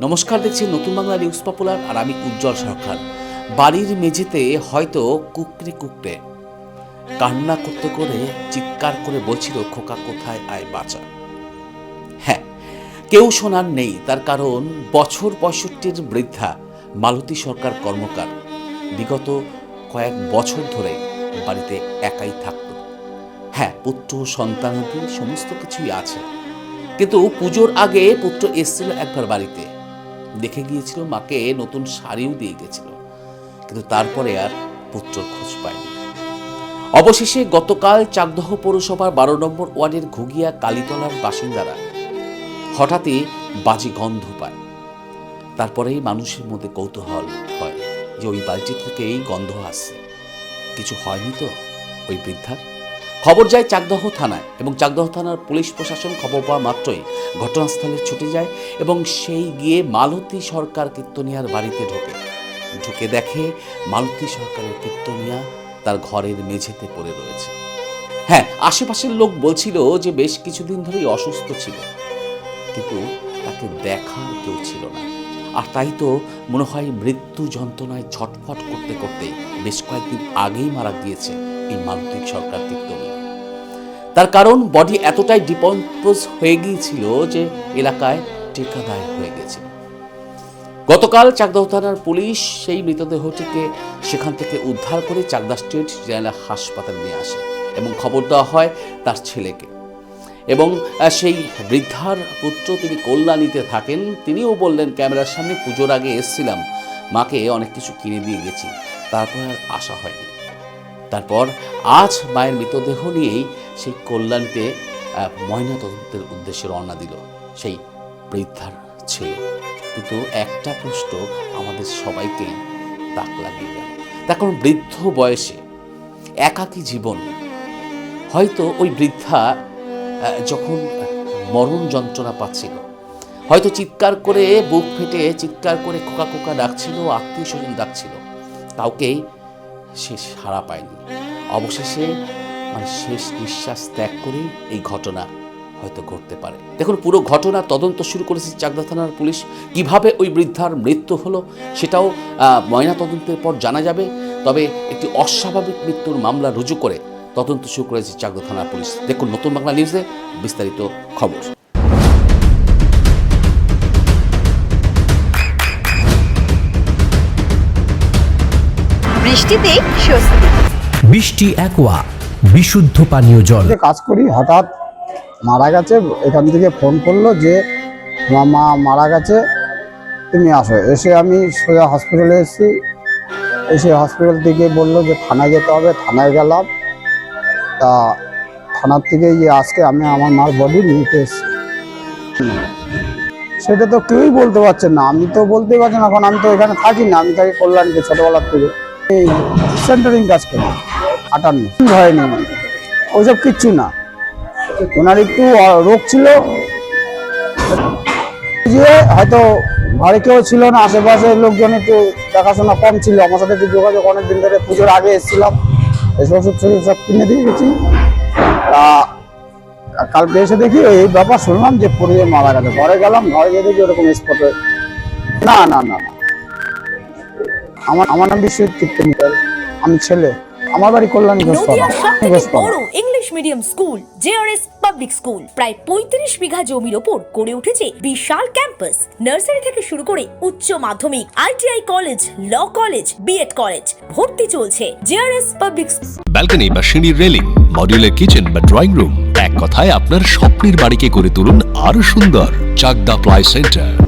নমস্কার দেখছি নতুন বাংলা নিউজ পপুলার আর আমি উজ্জ্বল সরকার। বাড়ির মেঝেতে হয়তো কুকরে কুকরে। কান্না করতে করে, চিৎকার করে বলছিল, খোকা কোথায়? আয় বাঁচা। হ্যাঁ কেউ শোনার নেই, তার কারণ বছর পঁয়ষট্টির বৃদ্ধা মালতী সরকার কর্মকার। বিগত কয়েক বছর ধরে বাড়িতে একাই থাকত। হ্যাঁ পুত্র সন্তানাদি সমস্ত কিছুই আছে। কিন্তু পুজোর আগে পুত্র এসেছিল একবার বাড়িতে। দেখে গিয়েছিল, মাকে নতুন শাড়িও দিয়ে গেছিল। কিন্তু তারপরে আর পুত্রর খোঁজ পায়নি। অবশেষে গতকাল চাকদহ পৌরসভার বারো নম্বর ওয়ার্ডের ঘুগিয়া কালীতলার বাসিন্দারা হঠাৎই বাজি গন্ধ পায়। তারপরেই মানুষের মধ্যে কৌতূহল হয় যে ওই বাড়িটি থেকে এই গন্ধ আসছে। কিছু হয়নি তো ওই বৃদ্ধার? খবর যায় চাকদহ থানায় এবং চাকদহ থানার পুলিশ প্রশাসন খবর পাওয়া মাত্রই ঘটনাস্থলে ছুটে যায় এবং সেই গিয়ে মালতী সরকার কীর্তনিয়ার বাড়িতে ঢোকে। ঢুকে দেখে মালতী সরকারের কীর্তনিয়া তার ঘরের মেঝেতে পড়ে রয়েছে। হ্যাঁ আশেপাশের লোক বলছিল যে বেশ কিছুদিন ধরেই অসুস্থ ছিল, কিন্তু তাকে দেখার কেউ ছিল না। আর তাই তো মনে হয় মৃত্যু যন্ত্রণায় ছটফট করতে করতে বেশ কয়েকদিন আগেই মারা গিয়েছে এই মালতিক সরকার কীর্তনী তার কারণ বডি এতটাই ডিকম্পোজ হয়ে গিয়েছিল যে এলাকায় টেকাদায় হয়ে গেছিল গতকাল চাকদহ থানার পুলিশ সেই মৃতদেহটিকে সেখান থেকে উদ্ধার করে চাকদা স্টেট জেনারেল হাসপাতালে নিয়ে আসে এবং খবর দেওয়া হয় তার ছেলেকে। এবং সেই বৃদ্ধার পুত্র তিনি কল্যাণীতে থাকেন, তিনিও বললেন, ক্যামেরার সামনে পুজোর আগে এসছিলাম। মাকে অনেক কিছু কিনে দিয়ে গেছি। তারপর আর আসা হয়নি। তারপর আজ মায়ের মৃতদেহ নিয়েই সেই কল্যাণীতে আহ, ময়নাতদন্তের উদ্দেশ্যে রওনা দিল সেই বৃদ্ধার ছেলে। কিন্তু একটা প্রশ্ন আমাদের সবাইকেই তাক লাগিয়ে গেল। তার কারণ বৃদ্ধ বয়সে একাকী জীবন হয়তো ওই বৃদ্ধা যখন মরণ যন্ত্রণা পাচ্ছিল হয়তো চিৎকার করে বুক ফেটে চিৎকার করে খোকা খোকা ডাকছিল আত্মীয় স্বজন ডাকছিল কাউকেই সে সাড়া পায়নি। অবশেষে মানে শেষ নিঃশ্বাস ত্যাগ করেই এই ঘটনা হয়তো ঘটতে পারে। দেখুন, পুরো ঘটনা তদন্ত শুরু করেছে চাকদা থানার পুলিশ। কীভাবে ওই বৃদ্ধার মৃত্যু হলো সেটাও ময়না তদন্তের পর জানা যাবে। তবে একটি অস্বাভাবিক মৃত্যুর মামলা রুজু করে তদন্ত শুরু করেছে চাকদা থানার পুলিশ। দেখুন, নতুন বাংলা নিউজে বিস্তারিত খবর। বৃষ্টিতে স্বস্তি। বৃষ্টি অ্যাকোয়া বিশুদ্ধ পানীয় জল। যে কাজ করি হঠাৎ মারা গেছে এখান থেকে ফোন করল যে তোমার মা মারা গেছে তুমি আসো। এসে আমি সোজা হসপিটালে এসেছি। এসে হসপিটাল থেকে বলল যে থানায় যেতে হবে। থানায় গেলাম। তা থানার থেকে যে আজকে আমি আমার মার বডি নিতে এসেছি। সেটা তো কেউই বলতে পারছে না। আমি তো বলতেই পারছি না এখন আমি তো এখানে থাকি না। আমি থাকি কল্যাণকে ছোটোবেলার থেকে এই সেন্টারিং কাজ করি, আটান্ন। হয়নি। ওইসব কিচ্ছু না। ওনার একটু রোগ ছিল। যে হয়তো ঘরে কেউ ছিল না, আশেপাশের লোকজন একটু দেখাশোনা কম ছিল। আমার সাথে একটু যোগাযোগ অনেক দিন ধরে পুজোর আগে এসেছিলাম। এসব ওষুধ টষুধ সব কিনে দিয়ে গেছি। তা কালকে এসে দেখি, এই ব্যাপার শুনলাম যে পড়িয়ে মারা গেছে ঘরে গেলাম, ঘরে গিয়ে দেখি ওরকম স্পটে না না না না। আমার আমার নাম বিশ্বজিৎ কীর্তনিকার। আমি ছেলে। আমার বাড়ি কল্যাণী বড় English medium school JRS public school প্রায় পঁয়ত্রিশ বিঘা জমির ওপর গড়ে উঠেছে বিশাল ক্যাম্পাস নার্সারি থেকে শুরু করে উচ্চ মাধ্যমিক ITI college law college BEd college ভর্তি চলছে জেআরএস পাবলিক ব্যালকনি বা সিঁড়ির রেলিং মডিউলার কিচেন বা ড্রয়িং রুম এক কথায় আপনার স্বপ্নের বাড়িকে করে তুলুন আরও সুন্দর Chakdah ply centre